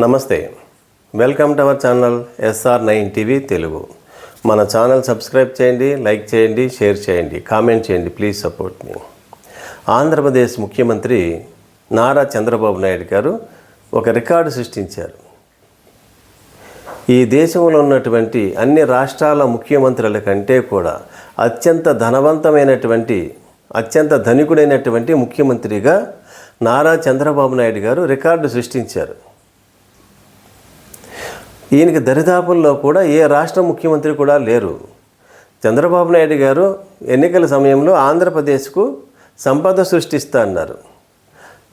నమస్తే. Welcome to our channel SR nine TV Telugu. మన channel subscribe చేయండి like చేయండి షేర్ చేయండి కామెంట్ చేయండి ప్లీజ్ సపోర్ట్ మీ. ఆంధ్రప్రదేశ్ ముఖ్యమంత్రి నారా చంద్రబాబు నాయుడు గారు ఒక రికార్డు సృష్టించారు. ఈ దేశంలో ఉన్నటువంటి అన్ని రాష్ట్రాల ముఖ్యమంత్రుల కంటే కూడా అత్యంత ధనవంతమైనటువంటి అత్యంత ధనికుడైనటువంటి ముఖ్యమంత్రిగా నారా చంద్రబాబు నాయుడు గారు రికార్డు సృష్టించారు. ఈయనకి దరిదాపుల్లో కూడా ఏ రాష్ట్ర ముఖ్యమంత్రి కూడా లేరు. చంద్రబాబు నాయుడు గారు ఎన్నికల సమయంలో ఆంధ్రప్రదేశ్కు సంపద సృష్టిస్తా అన్నారు.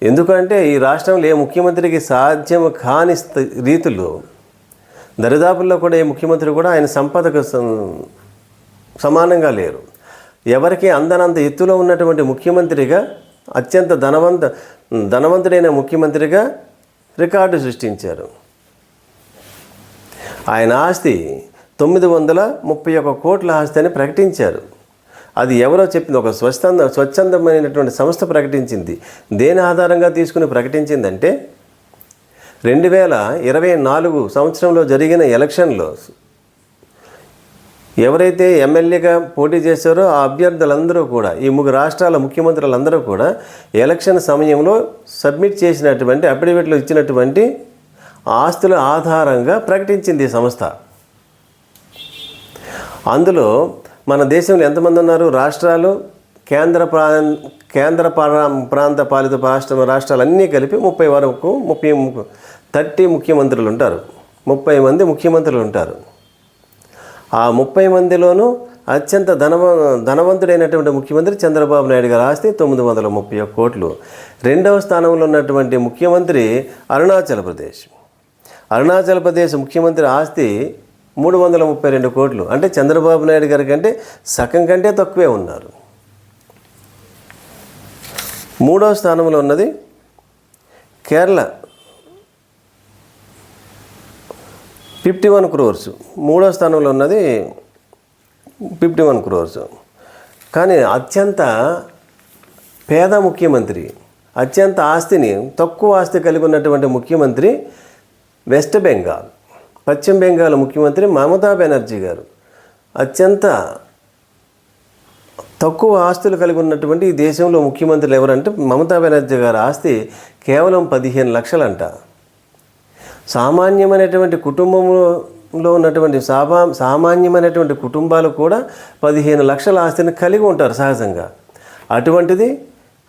ఎందుకంటే ఈ రాష్ట్రంలో ఏ ముఖ్యమంత్రికి సాధ్యం కాని రీతిలో దరిదాపుల్లో కూడా ఏ ముఖ్యమంత్రి కూడా ఆయన సంపదకు సమానంగా లేరు. ఎవరికి అందనంత ఎత్తులో ఉన్నటువంటి ముఖ్యమంత్రిగా అత్యంత ధనవంత ధనవంతుడైన ముఖ్యమంత్రిగా రికార్డు సృష్టించారు. ఆయన ఆస్తి తొమ్మిది వందల ముప్పై ఒక కోట్ల ఆస్తి అని ప్రకటించారు. అది ఎవరో చెప్పింది ఒక స్వచ్ఛంద స్వచ్ఛందమైనటువంటి సంస్థ ప్రకటించింది. దేని ఆధారంగా తీసుకుని ప్రకటించిందంటే రెండు వేల ఇరవై నాలుగు సంవత్సరంలో జరిగిన ఎలక్షన్లో ఎవరైతే ఎమ్మెల్యేగా పోటీ చేశారో ఆ అభ్యర్థులందరూ కూడా ఈ ముగ్గురు రాష్ట్రాల ముఖ్యమంత్రులందరూ కూడా ఎలక్షన్ సమయంలో సబ్మిట్ చేసినటువంటి అఫిడవిట్లు ఇచ్చినటువంటి ఆస్తుల ఆధారంగా ప్రకటించింది ఈ సంస్థ. అందులో మన దేశంలో ఎంతమంది ఉన్నారు? రాష్ట్రాలు కేంద్ర ప్రా కేంద్ర ప్రాంత పాలిత రాష్ట్ర రాష్ట్రాలు అన్నీ కలిపి ముప్పై వరకు ముప్పై థర్టీ ముఖ్యమంత్రులు ఉంటారు. ముప్పై మంది ముఖ్యమంత్రులు ఉంటారు. ఆ ముప్పై మందిలోనూ అత్యంత ధనవ ధనవంతుడైనటువంటి ముఖ్యమంత్రి చంద్రబాబు నాయుడు గారు ఆస్తి తొమ్మిది వందల ముప్పై ఒక్క కోట్లు. రెండవ స్థానంలో ఉన్నటువంటి ముఖ్యమంత్రి అరుణాచల్ ప్రదేశ్. అరుణాచల్ ప్రదేశ్ ముఖ్యమంత్రి ఆస్తి మూడు వందల ముప్పై రెండు కోట్లు. అంటే చంద్రబాబు నాయుడు గారి కంటే సగం కంటే తక్కువే ఉన్నారు. మూడో స్థానంలో ఉన్నది కేరళ. Fifty one crores. మూడో స్థానంలో ఉన్నది ఫిఫ్టీ వన్ క్రోర్స్. కానీ అత్యంత పేద ముఖ్యమంత్రి అత్యంత ఆస్తిని తక్కువ ఆస్తి కలిగి ఉన్నటువంటి ముఖ్యమంత్రి వెస్ట్ బెంగాల్ పశ్చిమ బెంగాల్ ముఖ్యమంత్రి మమతా బెనర్జీ గారు. అత్యంత తక్కువ ఆస్తులు కలిగి ఉన్నటువంటి ఈ దేశంలో ముఖ్యమంత్రులు ఎవరంటే మమతా బెనర్జీ గారి ఆస్తి కేవలం పదిహేను లక్షలంట. సామాన్యమైనటువంటి కుటుంబంలో ఉన్నటువంటి సామా సామాన్యమైనటువంటి కుటుంబాలు కూడా పదిహేను లక్షల ఆస్తిని కలిగి ఉంటారు సహజంగా. అటువంటిది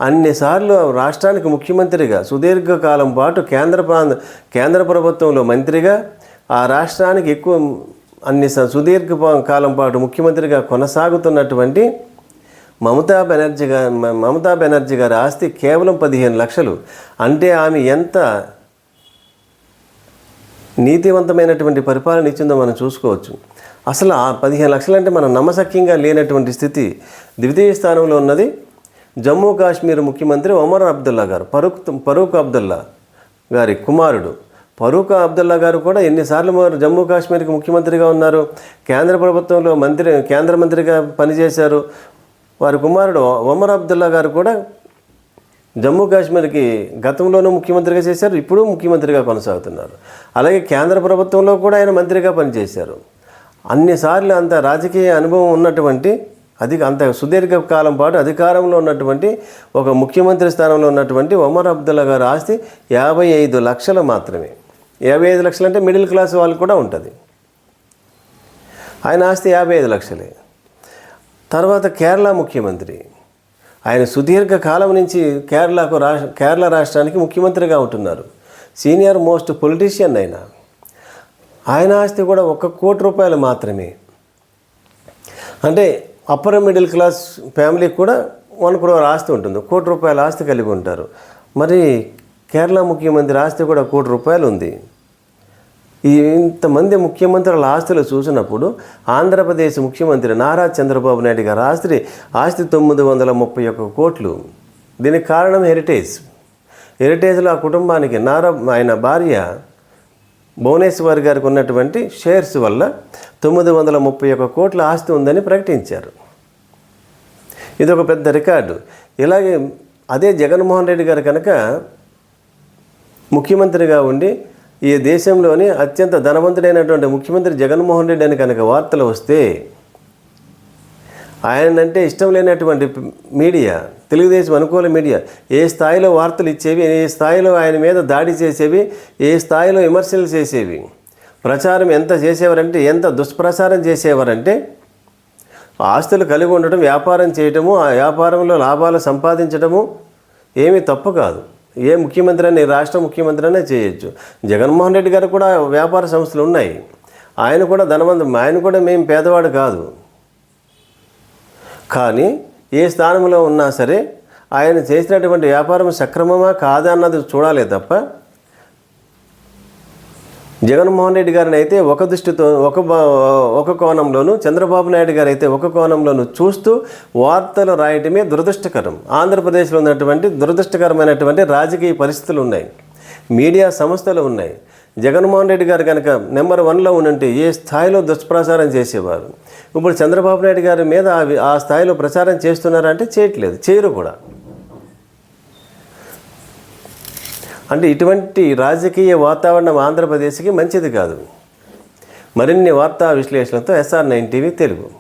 అన్నిసార్లు రాష్ట్రానికి ముఖ్యమంత్రిగా సుదీర్ఘకాలం పాటు కేంద్ర ప్రాంత కేంద్ర ప్రభుత్వంలో మంత్రిగా ఆ రాష్ట్రానికి ఎక్కువ అన్ని సుదీర్ఘ కాలం పాటు ముఖ్యమంత్రిగా కొనసాగుతున్నటువంటి మమతా బెనర్జీ గారి మమతా బెనర్జీ గారి ఆస్తి కేవలం పదిహేను లక్షలు. అంటే ఆమె ఎంత నీతివంతమైనటువంటి పరిపాలన ఇచ్చిందో మనం చూసుకోవచ్చు. అసలు ఆ పదిహేను లక్షలంటే మనం నమ్మశక్యంగా లేనటువంటి స్థితి ద్వితీయ స్థానంలో ఉన్నది. జమ్మూ కాశ్మీర్ ముఖ్యమంత్రి ఒమర్ అబ్దుల్లా గారు ఫరూక్ ఫరూక్ అబ్దుల్లా గారి కుమారుడు. ఫరూక్ అబ్దుల్లా గారు కూడా ఎన్నిసార్లు మరి జమ్మూ కాశ్మీర్కి ముఖ్యమంత్రిగా ఉన్నారు. కేంద్ర ప్రభుత్వంలో మంత్రి కేంద్ర మంత్రిగా పనిచేశారు. వారి కుమారుడు ఒమర్ అబ్దుల్లా గారు కూడా జమ్మూ కాశ్మీర్కి గతంలోనూ ముఖ్యమంత్రిగా చేశారు ఇప్పుడు ముఖ్యమంత్రిగా కొనసాగుతున్నారు. అలాగే కేంద్ర ప్రభుత్వంలో కూడా ఆయన మంత్రిగా పనిచేశారు. అన్నిసార్లు అంత రాజకీయ అనుభవం ఉన్నటువంటి అది అంత సుదీర్ఘ కాలం పాటు అధికారంలో ఉన్నటువంటి ఒక ముఖ్యమంత్రి స్థానంలో ఉన్నటువంటి ఒమర్ అబ్దుల్లా గారు ఆస్తి యాభై ఐదు లక్షలు మాత్రమే. యాభై ఐదు లక్షలు అంటే మిడిల్ క్లాస్ వాళ్ళు కూడా ఉంటుంది. ఆయన ఆస్తి యాభై ఐదు లక్షలే. తర్వాత కేరళ ముఖ్యమంత్రి. ఆయన సుదీర్ఘ కాలం నుంచి కేరళకు రాష్ట్ర కేరళ రాష్ట్రానికి ముఖ్యమంత్రిగా ఉంటున్నారు. సీనియర్ మోస్ట్ పొలిటీషియన్ ఆయన ఆయన ఆస్తి కూడా ఒక కోటి రూపాయలు మాత్రమే. అంటే అప్పర్ మిడిల్ క్లాస్ ఫ్యామిలీ కూడా వన్ క్రోర్ ఆస్తి ఉంటుంది. కోటి రూపాయల ఆస్తి కలిగి ఉంటారు. మరి కేరళ ముఖ్యమంత్రి ఆస్తి కూడా కోటి రూపాయలు ఉంది. ఈ ఇంతమంది ముఖ్యమంత్రుల ఆస్తులు చూసినప్పుడు ఆంధ్రప్రదేశ్ ముఖ్యమంత్రి నారా చంద్రబాబు నాయుడు గారి ఆస్తి ఆస్తి తొమ్మిది వందల ముప్పై ఒక్క కోట్లు. దీనికి కారణం హెరిటేజ్. హెరిటేజ్లో ఆ కుటుంబానికి నారా ఆయన భార్య భువనేశ్వర్ గారికి ఉన్నటువంటి షేర్స్ వల్ల తొమ్మిది వందల ముప్పై ఒక కోట్ల ఆస్తి ఉందని ప్రకటించారు. ఇది ఒక పెద్ద రికార్డు. ఇలాగే అదే జగన్మోహన్ రెడ్డి గారు కనుక ముఖ్యమంత్రిగా ఉండి ఈ దేశంలోని అత్యంత ధనవంతుడైనటువంటి ముఖ్యమంత్రి జగన్మోహన్ రెడ్డి అని కనుక వార్తలు వస్తే ఆయనంటే ఇష్టం లేనటువంటి మీడియా తెలుగుదేశం అనుకూల మీడియా. ఏ స్థాయిలో వార్తలు ఇచ్చేవి ఏ స్థాయిలో ఆయన మీద దాడి చేసేవి ఏ స్థాయిలో విమర్శలు చేసేవి ప్రచారం ఎంత చేసేవారంటే ఎంత దుష్ప్రచారం చేసేవారంటే ఆస్తులు కలిగి ఉండటం వ్యాపారం చేయటము ఆ వ్యాపారంలో లాభాలు సంపాదించడము ఏమీ తప్పు కాదు. ఏ ముఖ్యమంత్రి అని రాష్ట్ర ముఖ్యమంత్రి అనే చేయొచ్చు. జగన్మోహన్ రెడ్డి గారు కూడా వ్యాపార సంస్థలు ఉన్నాయి. ఆయన కూడా ధనవంతం ఆయన కూడా మేము పేదవాడు కాదు. కానీ ఏ స్థానంలో ఉన్నా సరే ఆయన చేసినటువంటి వ్యాపారం సక్రమమా కాదా అన్నది చూడాలి తప్ప జగన్మోహన్ రెడ్డి గారిని అయితే ఒక దృష్టితో ఒక ఒక కోణంలోను చంద్రబాబు నాయుడు గారు అయితే ఒక కోణంలోను చూస్తూ వార్తలు రాయటమే దురదృష్టకరం. ఆంధ్రప్రదేశ్లో ఉన్నటువంటి దురదృష్టకరమైనటువంటి రాజకీయ పరిస్థితులు ఉన్నాయి. మీడియా సంస్థలు ఉన్నాయి. జగన్మోహన్ రెడ్డి గారు కనుక నెంబర్ వన్లో ఉంటే ఏ స్థాయిలో దుష్ప్రచారం చేసేవారు? ఇప్పుడు చంద్రబాబు నాయుడు గారి మీద ఆ- స్థాయిలో ప్రచారం చేస్తున్నారంటే చేయట్లేదు చేయరు కూడా. అంటే ఇటువంటి రాజకీయ వాతావరణం ఆంధ్రప్రదేశ్కి మంచిది కాదు. మరిన్ని వార్తా విశ్లేషణతో ఎస్ఆర్ నైన్ టీవీ తెలుగు.